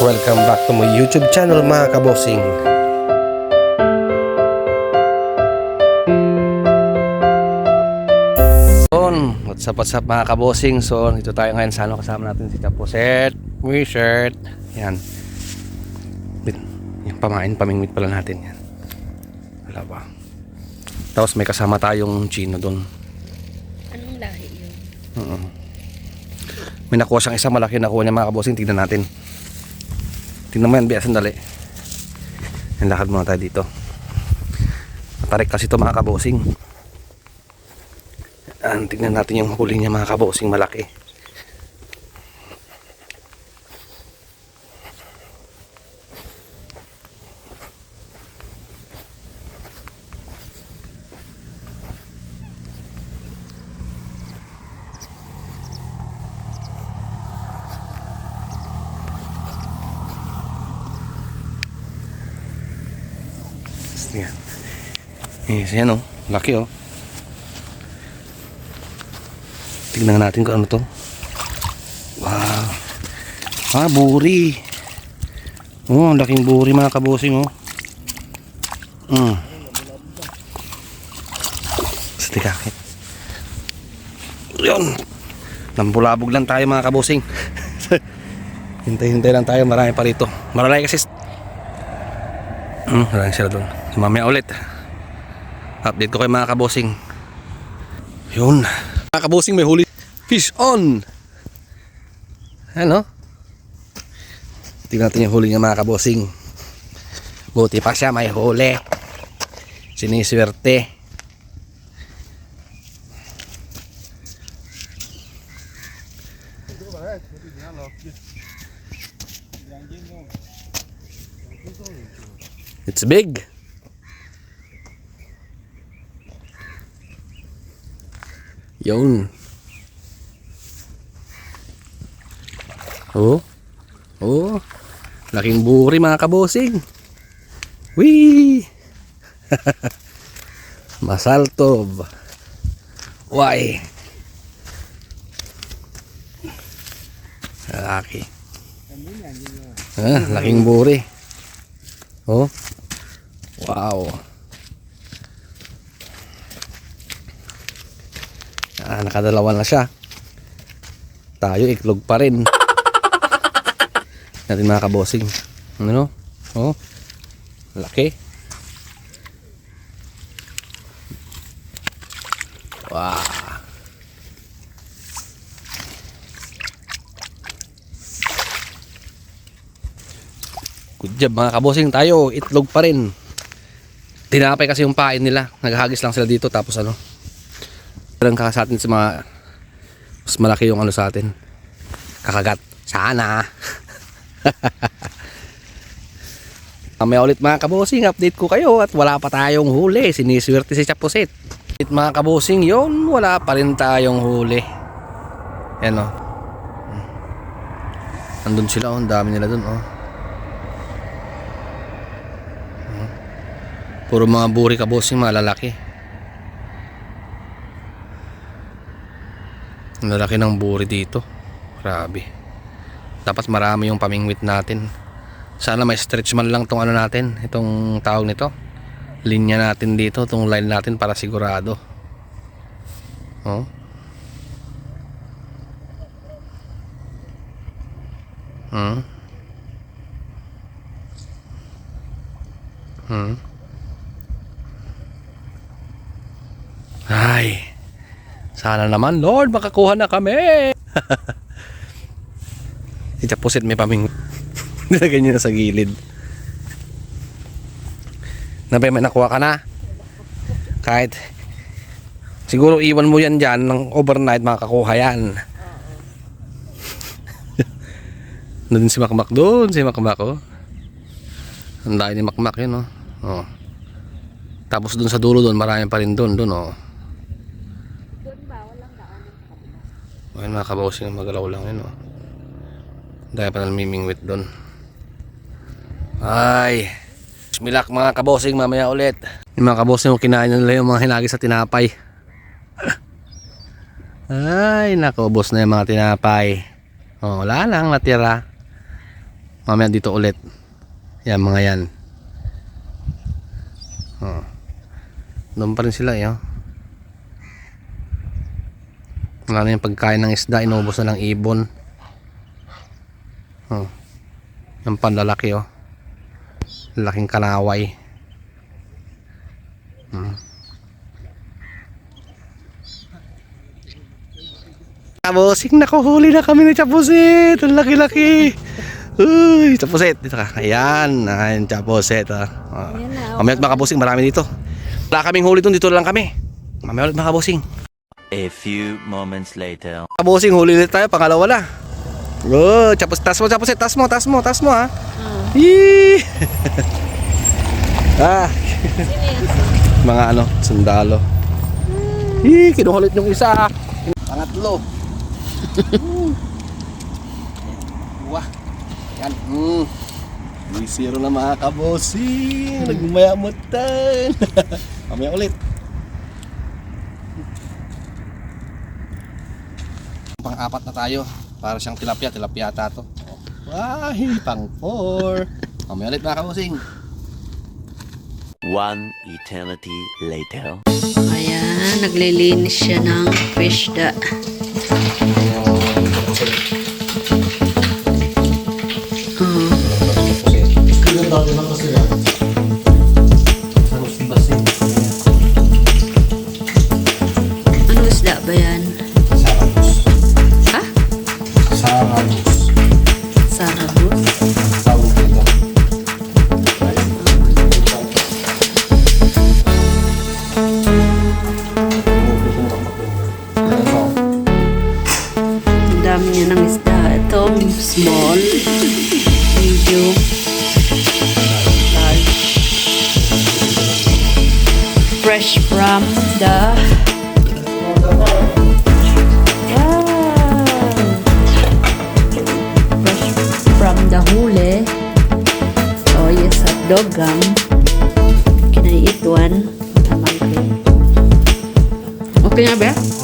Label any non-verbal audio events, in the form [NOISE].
Welcome back to my YouTube channel mga kabosing. Son, what's up, what's up mga kabosing? So, ito tayo ngayon sa ano kasama natin si Chaposet, Shirt. Yan. Yung pamain, pamingwit pala natin yan. Wala ba? Tapos may kasama tayong chino doon. Anong lahi yun? May nakuha siyang isa malaki nakuha niya mga kabosing. Tignan natin. Tignan mo yan, biya sandali. Yan, lakad muna tayo dito. Matarik kasi ito mga kabosing. Yan, tignan natin yung huli niya mga kabosing malaki. Yan. Yes, yan oh. Laki oh. Tignan natin kung ano to. Wow. Ah, buri. Oh, laking buri mga kabosing oh. Mm. Sa tikakit. Yun. Nambulabog lang tayo mga kabosing. [LAUGHS] Hintay-hintay lang tayo. Marami pa rito. Marami kasi Hmm, marami sila doon. Mamaya ulit. Update ko kay mga kabosing. Yun. Mga kabosing may huli. Fish on! Ano? Tingnan natin yung huli niya mga kabosing. Buti pa siya may huli. Siniswerte. It's big. Yun. Oh. Oh. Laking buri mga kabosing. Wee! [LAUGHS] Masaltob. Why? Laki. Ah, laking buri. Oh. Wow. Ah, nakadalawa na siya. Tayo iklog pa rin. Natin mga kabosing. Ano no? Oh. Laki. Wow. Good job mga kabosing tayo. Itlog pa rin. Tinapay kasi yung pain nila. Naghahagis lang sila dito tapos ano. Parang kaka sa atin mga mas malaki yung ano sa atin. Kakagat. Sana. [LAUGHS] Mamaya ulit mga kabosing, update ko kayo at wala pa tayong huli. Siniswerte si Chapusit. At mga kabosing, yon wala pa rin tayong huli. Yan o. Andun sila oh, ang dami nila dun oh. Puro mga buri kabosing, mga lalaki. Ang lalaki ng buri dito. Grabe. Dapat marami yung pamingwit natin. Sana may stretch man lang tong ano natin, itong tawag nito. Linya natin dito, tong line natin para sigurado. Oh. Hmm. Hmm. Ay. Sana naman, Lord, makakuha na kami. [LAUGHS] si Chapusit may paming [LAUGHS] nilagay niya sa gilid. Nabay, may nakuha ka na. Kahit siguro iwan mo yan dyan ng overnight makakuha yan. [LAUGHS] Doon si Makmak doon, si Makmak oh. Ang dahil ni Makmak yun oh. oh. Tapos doon sa dulo doon, marami pa rin doon, doon oh. Doon ba? Walang daan. Ayun mga kabawsing magalaw lang yun oh. Dahil pa namimingwit doon. Ay. Milak mga kabosing mamaya ulit. Yung mga kabosing yung kinain nila yung mga hinagi sa tinapay. [LAUGHS] Ay, nako, ubos na yung mga tinapay. Oh, wala lang natira. Mamaya dito ulit. Yan, mga yan. Oh. Doon pa rin sila, eh. Oh. Na yung pagkain ng isda, inubos na ng ibon. Oh. Yung panlalaki, oh. Laking kanaway. Hmm. Chabosing, nakuhuli na kami ni Chaposet. Ang laki-laki. Uy, Chaposet. Dito ka. Ayan. Ayan, Chaposet. Ah. Na. Mamaya ulit mga marami dito. Wala kaming huli doon, dito lang kami. Mamaya ulit mga. A few moments later. Kabusing, huli ulit tayo, pangalawa na. Oh, Chapos, tas mo, Chaposet, tas mo, tas mo, tas mo ha. Ah. Yee! [LAUGHS] ah, mga ano, sundalo. Yee, kinuha ulit yung isa. Pangatlo. [LAUGHS] Wah. Yan. Mm. May zero na mga kabosing. Nagmayamutan. [LAUGHS] Mamaya ulit. Pang-apat na tayo. Para siyang tilapia. Tilapia ata to. Wahi, pang four. [LAUGHS] Mamaya ulit mga kabosing. One eternity later. Ayan, naglilinis siya ng fish da. Small, medium, large. Fresh from the... Wow! Fresh from the huli. Oh, yes, hot dog gum. Can I eat one? Okay na ba?